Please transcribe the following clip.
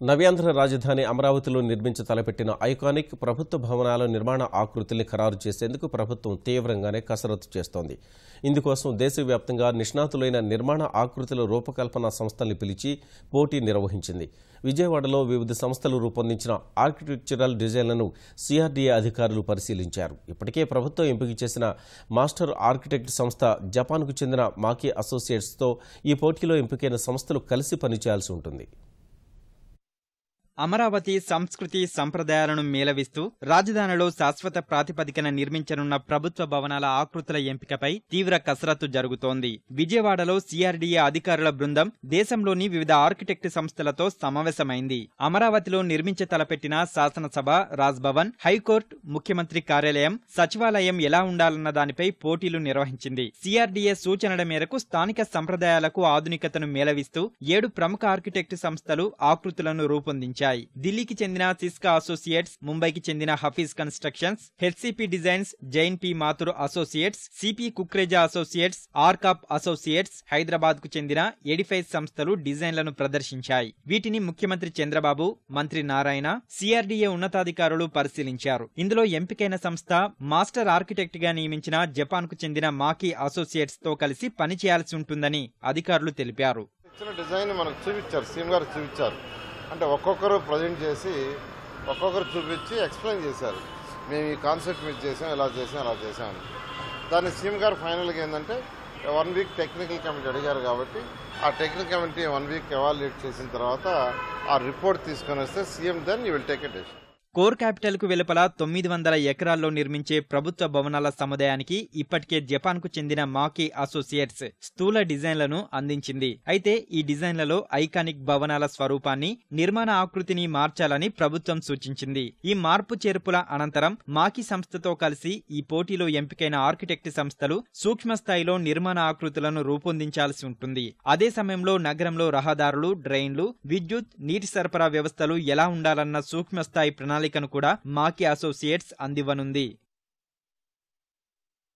నవ్యాంధ్ర రాజధాని అమరావతిలో నిర్మించ తలపెట్టిన ఐకానిక్ ప్రభుత్వ భవనాల నిర్మాణ ఆకృతుల్ని ఖరారు చేసేందుకు ప్రభుత్వం తీవ్రంగానే కసరత్తు చేస్తోంది. ఇందుకోసం దేశవ్యాప్తంగా నిష్ణాతులైన నిర్మాణ ఆకృతుల రూపకల్పన సంస్థల్ని పిలిచి పోటీ నిర్వహించింది. విజయవాడలో వివిధ సంస్థలు రూపొందించిన ఆర్కిటెక్చరల్ డిజైన్లను సిఆర్డీఏ అధికారులు పరిశీలించారు. ఇప్పటికే ప్రభుత్వం ఎంపిక చేసిన మాస్టర్ ఆర్కిటెక్ట్ సంస్థ జపాన్కు చెందిన మాకీ అసోసియేట్స్తో ఈ పోటీలో ఎంపికైన సంస్థలు కలిసి పనిచేయాల్సి ఉంటుంది. అమరావతి సంస్కృతి సంప్రదాయాలను మేళవిస్తూ రాజధానిలో శాశ్వత ప్రాతిపదికన నిర్మించనున్న ప్రభుత్వ భవనాల ఆకృతుల ఎంపికపై తీవ్ర కసరత్తు జరుగుతోంది. విజయవాడలో సిఆర్డీఏ అధికారుల బృందం దేశంలోని వివిధ ఆర్కిటెక్ట్ సంస్థలతో సమావేశమైంది. అమరావతిలో నిర్మించ తలపెట్టిన శాసనసభ రాజ్భవన్ హైకోర్టు ముఖ్యమంత్రి కార్యాలయం సచివాలయం ఎలా ఉండాలన్న దానిపై పోటీలు నిర్వహించింది. సిఆర్డీఏ సూచనల మేరకు స్థానిక సంప్రదాయాలకు ఆధునికతను మేళవిస్తూ ఏడు ప్రముఖ ఆర్కిటెక్ట్ సంస్థలు ఆకృతులను రూపొందించారు రూపొందించాయి ఢిల్లీకి చెందిన సిస్కా అసోసియేట్స్ ముంబైకి చెందిన Hafeez constructions HCP designs Jain P Mathur associates CP Kukreja associates Arcop associates హైదరాబాద్కు చెందిన ఎడిఫైస్ సంస్థలు డిజైన్లను ప్రదర్శించాయి. వీటిని ముఖ్యమంత్రి చంద్రబాబు మంత్రి నారాయణ సిఆర్డీఏ ఉన్నతాధికారులు పరిశీలించారు. ఇందులో ఎంపికైన సంస్థ మాస్టర్ ఆర్కిటెక్ట్గా నియమించిన జపాన్కు చెందిన మాకీ అసోసియేట్స్తో కలిసి పనిచేయాల్సి ఉంటుందని అధికారులు తెలిపారు. ఇచ్చిన డిజైన్ మనకు చూపించారు. సీఎం గారు చూపించారు. అంటే ఒక్కొక్కరు ప్రజెంట్ చేసి ఒక్కొక్కరు చూపించి ఎక్స్ప్లెయిన్ చేశారు. మేము ఈ కాన్సెప్ట్ మీద చేసాం ఇలా చేసాం అలా చేసాం అని. దాన్ని సీఎం గారు ఫైనల్గా ఏంటంటే వన్ వీక్ టెక్నికల్ కమిటీ అడిగారు కాబట్టి ఆ technical committee one week evaluate చేసిన తర్వాత ఆ రిపోర్ట్ తీసుకొని వస్తే CM then will take a decision core క్యాపిటల్కు వెలుపల తొమ్మిది వందల ఎకరాల్లో నిర్మించే ప్రభుత్వ భవనాల సముదాయానికి ఇప్పటికే జపాన్కు చెందిన మాకీ అసోసియేట్స్ స్థూల డిజైన్లను అందించింది. అయితే ఈ డిజైన్లలో ఐకానిక్ భవనాల స్వరూపాన్ని నిర్మాణ ఆకృతిని మార్చాలని ప్రభుత్వం సూచించింది. ఈ మార్పు చేర్పుల అనంతరం మాకీ సంస్థతో కలిసి ఈ పోటీలో ఎంపికైన ఆర్కిటెక్ట్ సంస్థలు సూక్ష్మ స్థాయిలో నిర్మాణ ఆకృతులను రూపొందించాల్సి ఉంటుంది. అదే సమయంలో నగరంలో రహదారులు డ్రైన్లు విద్యుత్ నీటి సరఫరా వ్యవస్థలు ఎలా ఉండాలన్న సూక్ష్మ స్థాయి ప్రణాళికను కూడా మాకీ అసోసియేట్స్ అందివ్వనుంది.